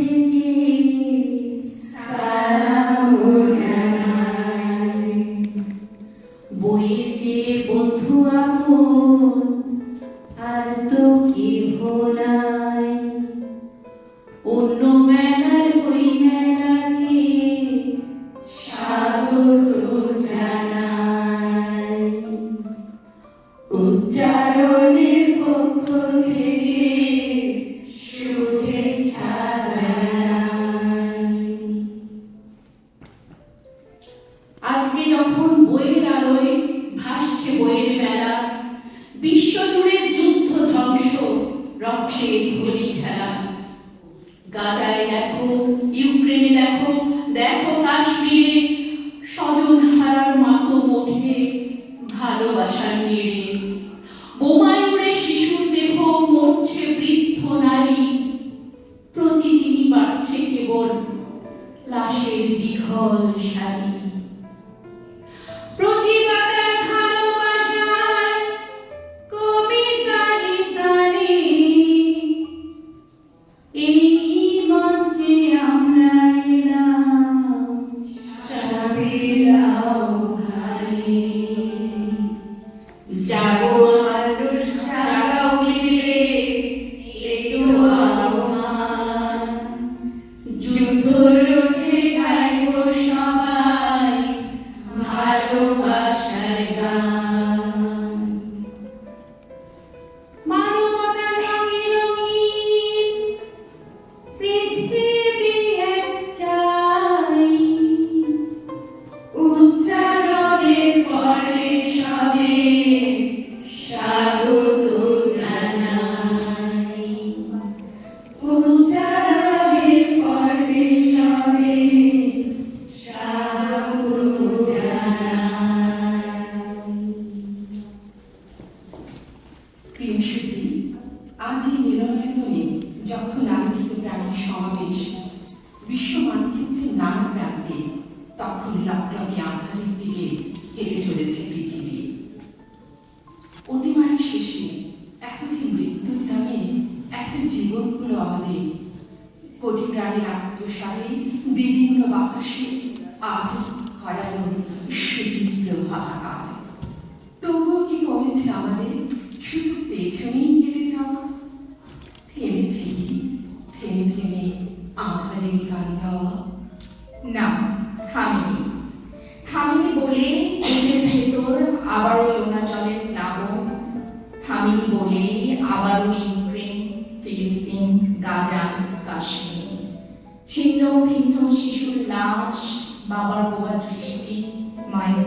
থেকে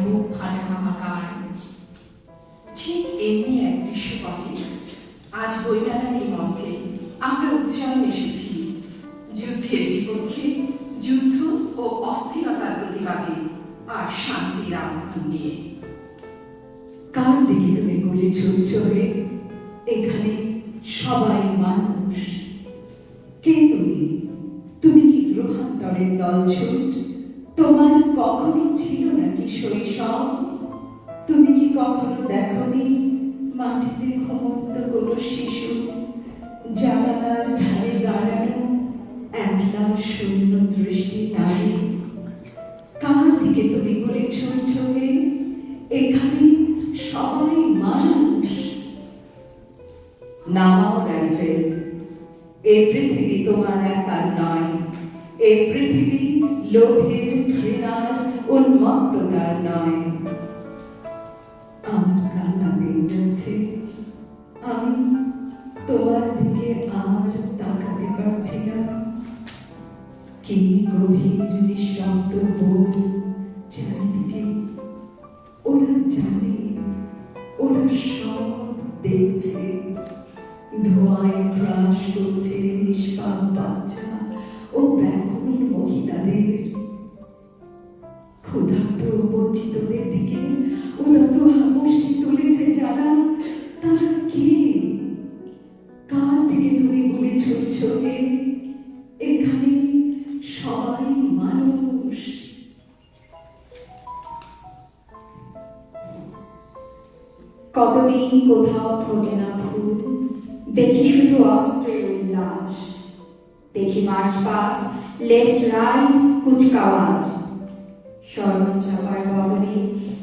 বুক হাহাকার ঠিক এমনি এক আজ বইমেলার এই মঞ্চে আমরা উচ্চারণ এসেছি। যুদ্ধের বিপক্ষে যুদ্ধ ও অস্থিরতার প্রতিবাদে আর শান্তির আহ্বান নিয়ে। কার দিকে তুমি গুলি ছুটছো এখানে সবাই মানুষ। কে তুমি? তুমি কি গ্রহান্তরের দলছুট তোমার কখনো ছিল নাকি শৈশব, তুমি কি কখনো দেখনি মাটিতে ঘুমন্ত কোনো শিশু জানালার ধারে দাঁড়ানো একলা শূন্য দৃষ্টি নারী? কার দিকে তুমি গুলি ছুটছো এখানে সবাই মানুষ। নামাও রাইফেল এই পৃথিবী তোমার একার নয় এই পৃথিবী লোভের ঘৃণার উন্মত্ততার নয় আমার কান্না পেয়ে আমি তোমার দিকে আর তাকাতে পারছি না। কি গভীর নিঃশব্দ বোধ চারিদিকে। ওরা জানে, ওরা সব দেখছে। ধোঁয়ায় গ্রাস করছে নিষ্পাপ বাচ্চা ও ব্যাকুল মহিলাদের। ক্ষুধার্ত কোথাও ফোটে না দেখি শুধু অস্ত্রের উল্লাস। দেখি মার্চ পাস লেফট রাইট কুচকাওয়াজ। স্বর্ণ চাপার বদলে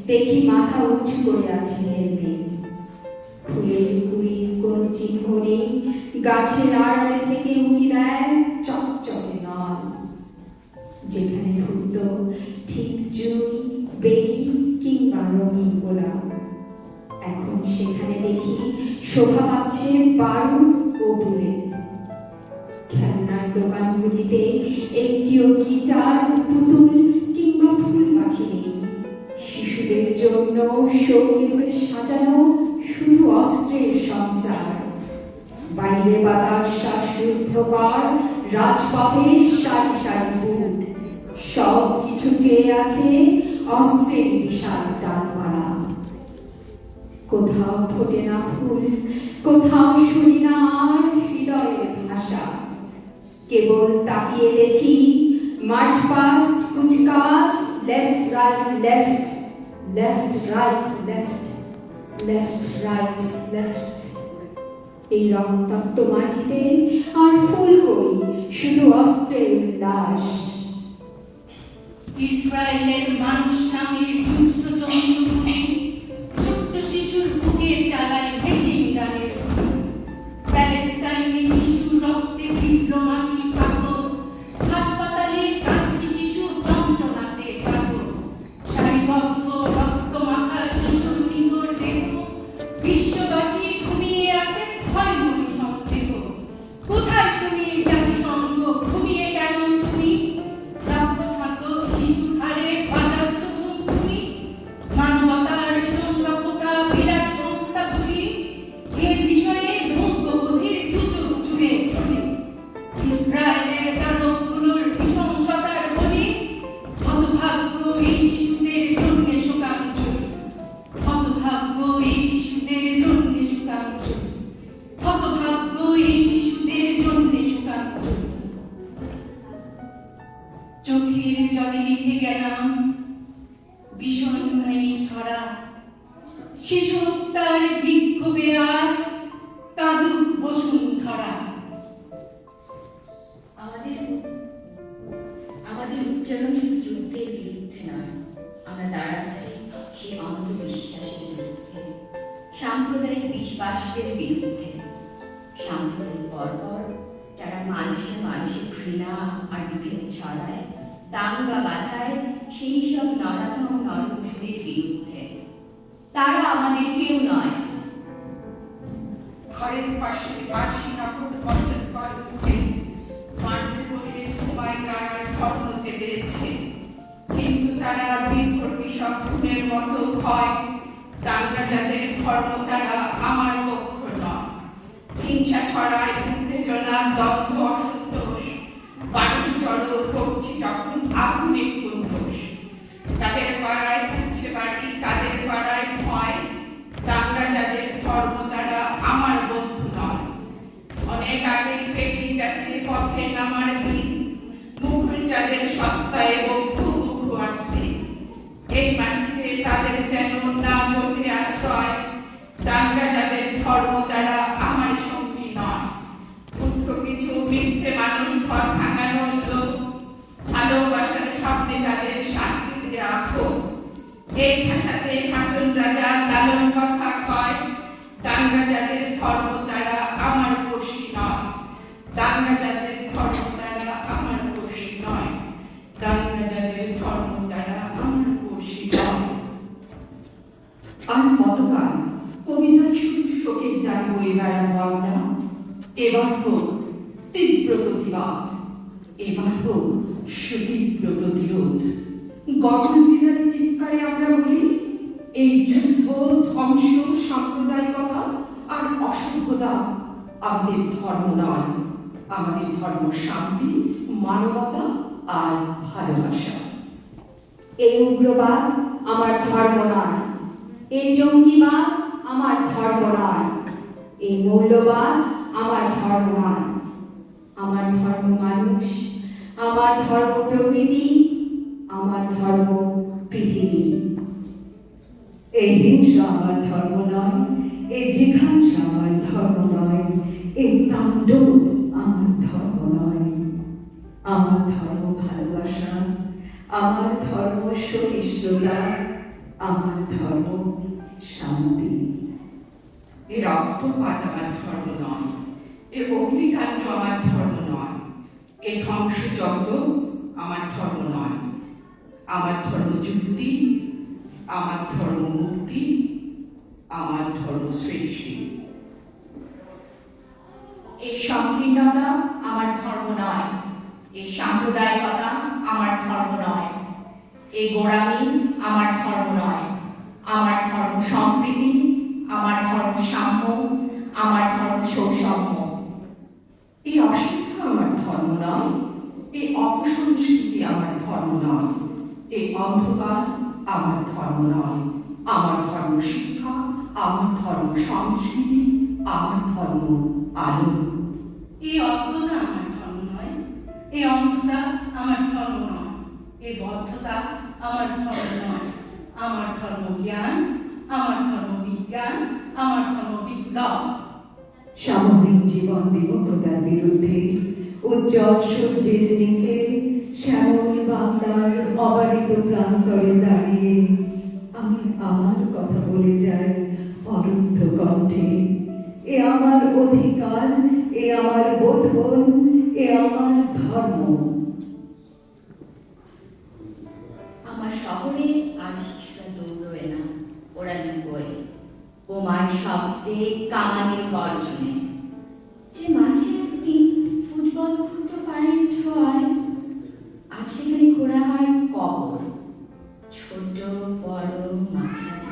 দেখি মাথা উঁচু করে আছে হেলমেট ফুলের কুড়ির কোন চিহ্ন নেই, গাছের আড়ালে থেকে উকি দেয় চকচকে নল। যেখানে ফুটত ঠিক জুই বেলি কিংবা রঙিন গোলাপ। এখন সেখানে দেখি শোভা পাচ্ছে বারুদ ও বুলেট খেলনার দোকানগুলিতে একটিও গিটার, পুতুল কিংবা ফুল পাখি নেই। শিশুদের জন্য শোকেসে সাজানো শুধু অস্ত্রের সঞ্চার। বাইরে বাতাস শ্বাসরুদ্ধকর রাজপথে সারি সারি বুট। সব কিছু চেয়ে আছে অস্ত্রের বিশাল ডালপালা কোথাও ফোটে না ফুল, কোথাও শুনি না আর হৃদয়ের ভাষা। কেবল তাকিয়ে দেখি march past কুচকাজ left right left left right left left right left এই রক্তাক্ত মাটিতে আর ফুল কই শুধু অস্ত্রের উল্লাস ইসরায়েলের মানুষ নামের হিংস্র চন্দ্রপুরী ছোট্ট শিশুর বুকে চালায় ভেসিং গানের প্যালেস্টাইনে শিশু রক্তে ভিজল মাটি শিশু হত্যার বিক্ষোভে আজ কাঁদুক বসুন্ধরা আমাদের আমাদের উচ্চারণ শুধু যুদ্ধের বিরুদ্ধে নয়, আমরা দাঁড়াচ্ছি সে অন্ধবিশ্বাসের বিরুদ্ধে, সাম্প্রদায়িক বিশ্বাসের বিরুদ্ধে। সাম্প্রদায়িক পরপর যারা মানুষে মানুষে ঘৃণা আর বিভেদ ছড়ায়, দাঙ্গা বাধায় সেই সব নরাধম নরপশুরের বিরুদ্ধে। তারা আমাদের কেউ নয়। কিন্তু তারা বিধর্মী মতো যাদের ধর্ম তারা আমার পক্ষ নয়। হিংসা ছড়ায়, উত্তেজনা, দ্বন্দ্ব, অসন্তোষ। বাড়ি করছি যখন আগুনে কুন্দোষ তাদের পাড়ায় উঠছে বাড়ি তাদের পাড়ায় ভয় দাঙ্গা যাদের ধর্ম তারা আমার বন্ধু নয় অনেক আগেই পেরিয়ে গেছে পথে নামার দিন মুঘল যাদের সত্তা এবং ভূমুখ আসছে এই মাটিতে তাদের যেন না জোটে আশ্রয় দাঙ্গা যাদের ধর্ম তারা আমার সঙ্গী নয় উল্টো কিছু মিথ্যে মানুষ ঘর ভাঙানোর লোক ভালোবাসার সামনে তাদের শাস্তি দেওয়া হোক এই ভাষাতে হাসন রাজা লালন কথা কয় দাঙ্গা যাদের ধর্ম তারা আমার পড়শি নয় দাঙ্গা যাদের ধর্ম তারা আমার পড়শি নয় দাঙ্গা যাদের ধর্ম তারা আমার পড়শি নয় আর কতকাল কবিতায় শুধু শোকের ডাক আমরা এবার হোক তীব্র প্রতিবাদ, এবার হোক সুতীব্র প্রতিরোধ। গঠন বিধানে চিৎকারে আমরা বলি, এই যুদ্ধ, ধ্বংস, সাম্প্রদায়িকতা আর অসভ্যতা আমাদের ধর্ম নয়। আমাদের ধর্ম শান্তি, মানবতা আর ভালোবাসা। এই উগ্রবাদ আমার ধর্ম নয়। এই জঙ্গিবাদ আমার ধর্ম নয়। এই মূল্যবাদ আমার ধর্ম নয় আমার ধর্ম মানুষ, আমার ধর্ম প্রকৃতি, আমার ধর্ম পৃথিবী। এই হিংসা আমার ধর্ম নয়, এই জিঘাংসা আমার ধর্ম নয়, এই তাণ্ডব আমার ধর্ম নয়। আমার ধর্ম ভালোবাসা, আমার ধর্ম সহিষ্ণুতা, আমার ধর্ম শান্তি। এ রক্তপাত আমার ধর্ম নয় এ অগ্নিকাণ্ড আমার ধর্ম নয় এ ধ্বংসযজ্ঞ আমার ধর্ম নয় আমার ধর্ম যুক্তি আমার ধর্ম মুক্তি আমার ধর্ম সৃষ্টি এই সংকীর্ণতা আমার ধর্ম নয় এই সাম্প্রদায়িকতা আমার ধর্ম নয় এই গোড়ামি আমার ধর্ম নয় আমার ধর্ম সম্প্রীতি আমার ধর্ম সাম্য আমার ধর্ম সৌসম্য এই অশিক্ষা আমার ধর্ম নয় এই অপসংস্কৃতি আমার ধর্ম নয় এই অন্ধকার আমার ধর্ম নয় আমার ধর্ম শিক্ষা আমার ধর্ম সংস্কৃতি আমার ধর্ম আলো এই অজ্ঞতা আমার ধর্ম নয় এই অন্ধতা আমার ধর্ম নয় এই বদ্ধতা আমার ধর্ম নয় আমার ধর্ম জ্ঞান আমার ধর্ম বিজ্ঞান আমার ধর্ম বিপ্লব সামরিক জীবন বিমুখতার বিরুদ্ধে উজ্জ্বল সূর্যের নিচে শ্যামল বাংলার অবারিত প্রান্তরে দাঁড়িয়ে আমি আমার কথা বলে যাই অরুদ্ধ কণ্ঠে। এ আমার অধিকার, এ আমার বোধন এ আমার ধর্ম। আমার শহরে আর শিশুরা দৌড়বে না ওরা লুকোয় বোমার শব্দে কামানের গর্জনে। যে মাঝে একদিন ফুটবল খুঁটো পায়ের ছোঁয়ায় আজ সেখানে ঘোরা হয় কবর ছোট বড় মাঝারি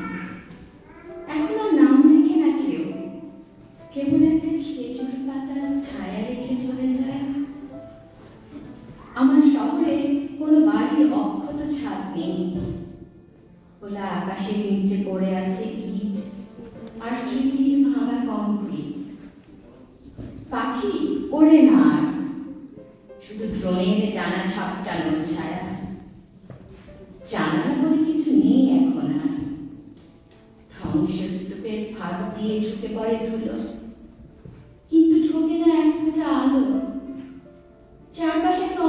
চারপাশে তো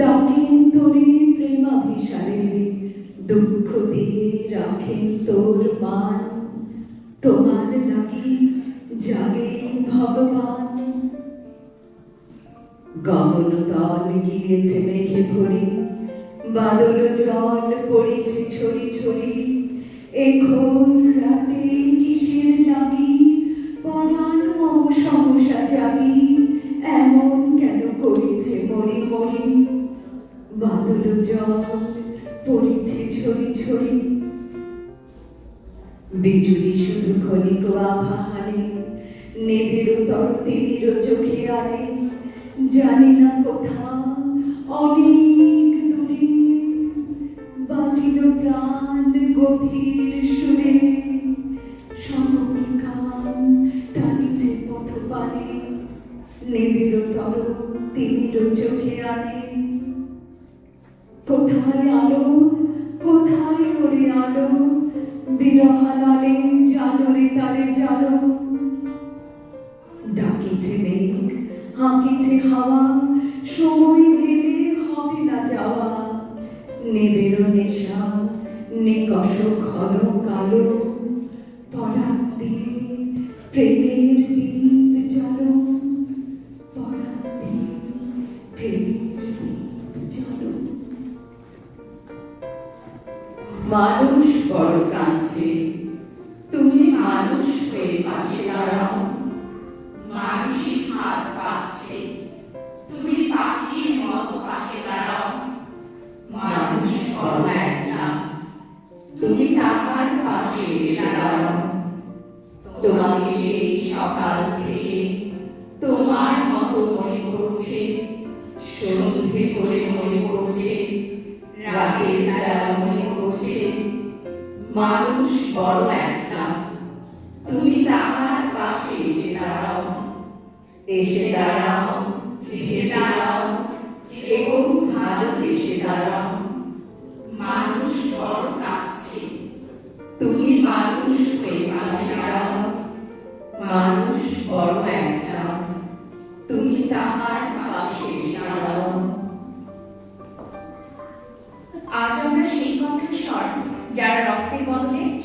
ডাকেন তোরে প্রেমাভিসারে, দুঃখ দিয়ে রাখেন তোর মান। তোমার লাগি জাগেন ভগবান। গগন তল গিয়েছে মেঘে ভরি, বাদল জল পড়েছে ছড়ি ছড়ি। এখন রাতে কিসের লাগি? পরাণ মম সমস্যা জাগি এমন কেন করেছে মরি মরি বাদল জল পড়েছে ছড়ি ছড়ি বিজুলি শুধু ক্ষণিক আভা হানে তর তিমির চোখে আনে জানি না কোথা অনেক দূরে বাঁচিল প্রাণ গভীর Hallelujah. পাখির মতো পাশে দাঁড়াও মানুষ অন্যায় না তুমি টাকার পাশে দাঁড়াও তোমাকে সকাল থেকে তোমার মতো মনে করছে সন্ধে হলে মনে করছে রাতের মনে করছে মানুষ বড় একটা তুমি তাহার পাশে এসে দাঁড়াও। এসে দাঁড়াও।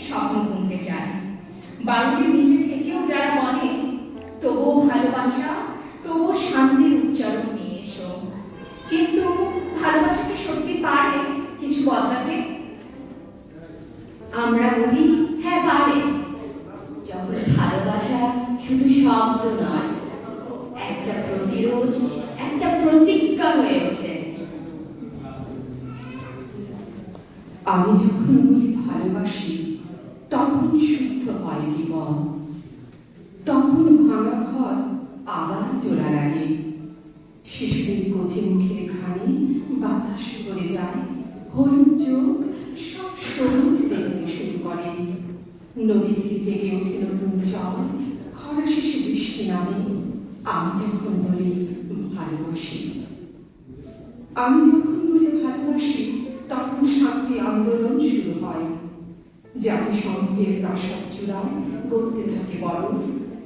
স্বপ্ন বুনতে চায়। বারুদের নিচে থেকেও যারা বলে, তবুও ভালোবাসা, তবুও শান্তির উচ্চারণ নিয়ে এসো। কিন্তু ভালোবাসা কি সত্যি পারে? কিছু বদলাতে আমরা বলি হ্যাঁ পারে। যখন ভালোবাসা শুধু শব্দ নয়, একটা প্রতিরোধ, একটা প্রতিজ্ঞা হয়ে ওঠে। আমি যখন বলি ভালোবাসি তখন শুদ্ধ হয় জীবন তখন ভাঙা ঘর আবার জোড়া লাগে শিশুদের কচি মুখের ঘানি বাতাস করে যায় হলুদ চোখ সব সবুজ দেখতে শুরু করে নদীতে জেগে ওঠে নতুন জল, খরা বৃষ্টি নামে, আমি যখন বলি, ভালোবাসি। আমি যখন বলে, ভালোবাসি, তখন শান্তি আন্দোলন শুরু হয় জাতিসংঘের প্রাসাদ চূড়ায় গড়তে থাকে বরফ।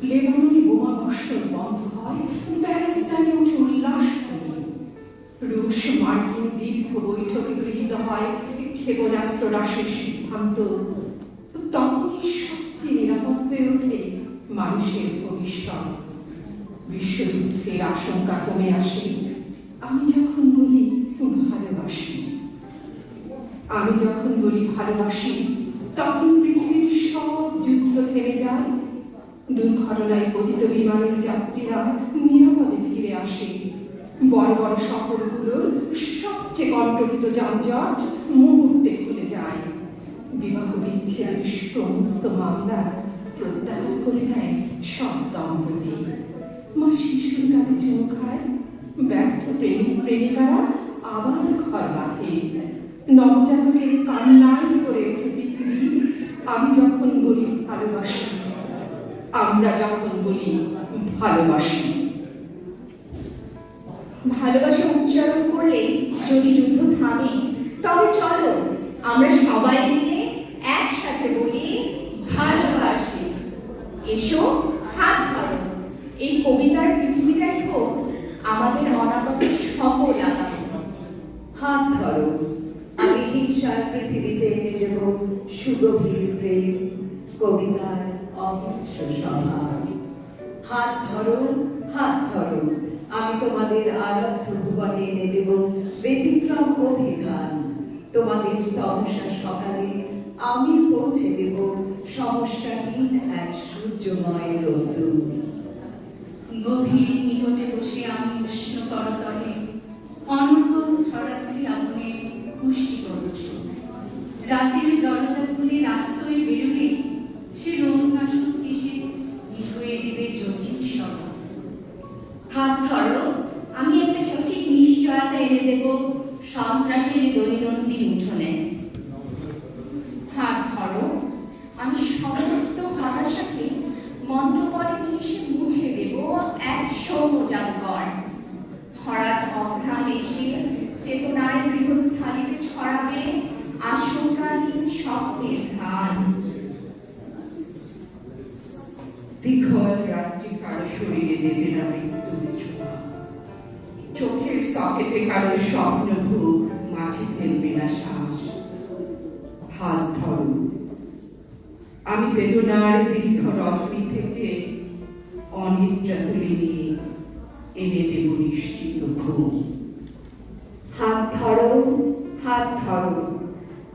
লেবাননে বোমা বর্ষণ বন্ধ হয় প্যালেস্টাইনে উঠে উল্লাস ধ্বনি রুশ মার্কিন দীর্ঘ বৈঠকে গৃহীত হয় ক্ষেপণাস্ত্র হ্রাসের সিদ্ধান্ত তখনই সবচেয়ে নিরাপদ হয়ে ওঠে মানুষের ভবিষ্যৎ বিশ্বযুদ্ধের আশঙ্কা কমে আসে। আমি যখন বলি ভালোবাসি। আমি যখন বলি, ভালোবাসি, তখন পৃথিবীর সব যুদ্ধ থেমে যায়। দুর্ঘটনায় পতিত বিমানের যাত্রীরা নিরাপদে ফিরে আসে। বড় বড় শহরগুলোর সবচেয়ে কণ্টকিত যানজট মুহূর্তে খুলে যায়। বিবাহ বিচ্ছেদের সমস্ত মামলা প্রত্যাহার করে নেয় সব দম্পতি। মা শিশুর কাছে চুমু খায়, ব্যর্থ প্রেমিক প্রেমিকারা আবার ঘর বাঁধে। নবজাতকের কান্নায় করে ওঠে পৃথিবী। আমি যখন বলি ভালোবাসি, আমরা যখন বলি ভালোবাসি। ভালোবাসা উচ্চারণ করলে যদি যুদ্ধ থামে, তবে চলো আমরা সবাই মিলে একসাথে বলি ভালোবাসি। এসো, হাত ধরো। এই কবিতার পৃথিবীটাই হোক, আমাদের অনাগত সকল আগামী হাত ধরো। আমি হিংসার পৃথিবীতে এনে দেব সুগভীর প্রেম, কবিতার অহিংস সভায় হাত ধরো হাত ধরো। আমি তোমাদের আরাধ্য ভুবনে এনে দেব ব্যতিক্রম অভিধান। তোমাদের তমসা সকালে আমি পৌঁছে দেব সমস্যাহীন এক সূর্যময় রৌদ্র গভীর নিকটে বসে আমি উষ্ণ করতলে, অনর্গল ছড়াচ্ছি আপনের পুষ্টিকর। রাতের শরীরে দেবে না মৃত্যুর চোখের সকেটে কারও স্বপ্ন ভোগ মাঝে ফেলবে না শ্বাস হাত ধরো। আমি বেদনার দীর্ঘ রজনী থেকে অনিদ্রা তুলে নিয়ে এনে দেব নিশ্চিত ঘুম। হাত ধরো হাত ধরো।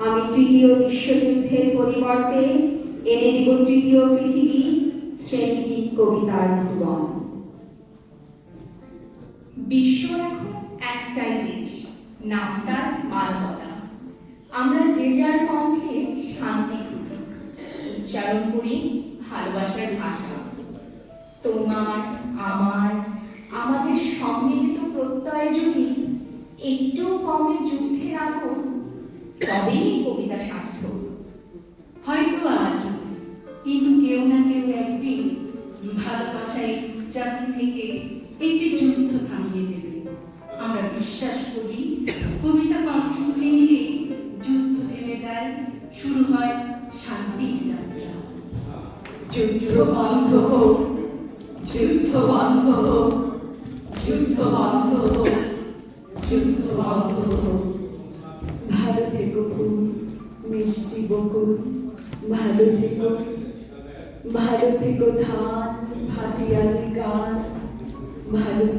আমি তৃতীয় বিশ্বযুদ্ধের পরিবর্তে এনে দিব তৃতীয় পৃথিবী। শ্রেণি কবিতার ভুবন বিশ্ব এখন একটাই দেশ, নাম তার মানবতা আমরা যে যার কণ্ঠে শান্তি খুঁজি, উচ্চারণ করি ভালোবাসার ভাষা। তোমার, আমার, আমাদের সম্মিলিত প্রত্যয়ে যদি একটু কমে যুদ্ধে রাখো, তবেই কবিতা সার্থক। হয়তো আজ ভালোবাসায় উদযাপন থেকে একটি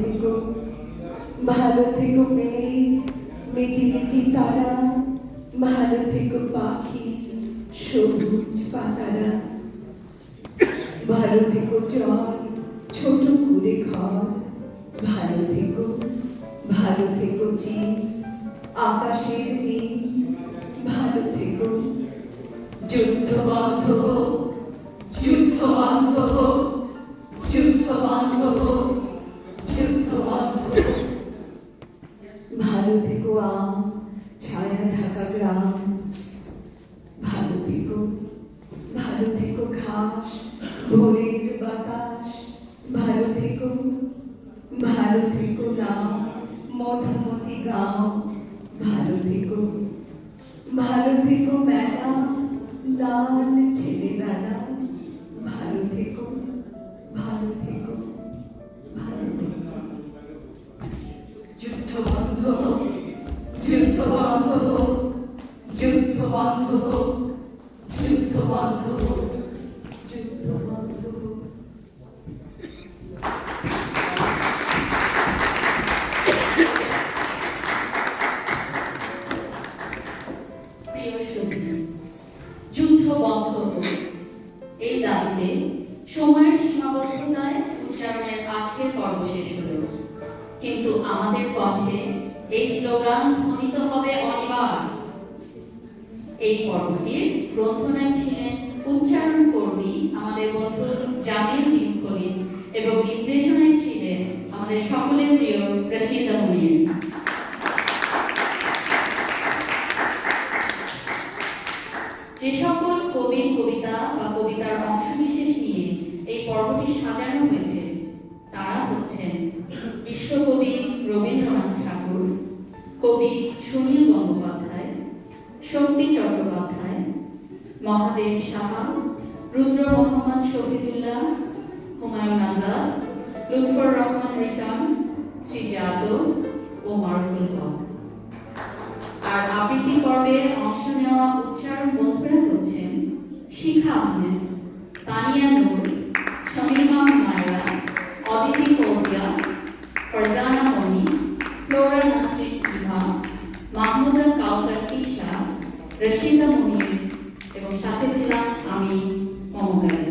থেকো ভালো থেকো মেয়ে মিটি মিটি তারা। ভালো থেকো পাখি, সবুজ পাতারা। ভালো থেকো চর ছোট করে ঘর। ভালো থেকো ভালো থেকো চিন আকাশের মেয়ে ভালো থেকো, যুদ্ধ বান্ধব को मैना लाल छेले दाना আমাদের সকলের প্রিয় রশিদা হুমেন রশিদা মুনি এবং সাথে ছিলাম আমি মমতাজ।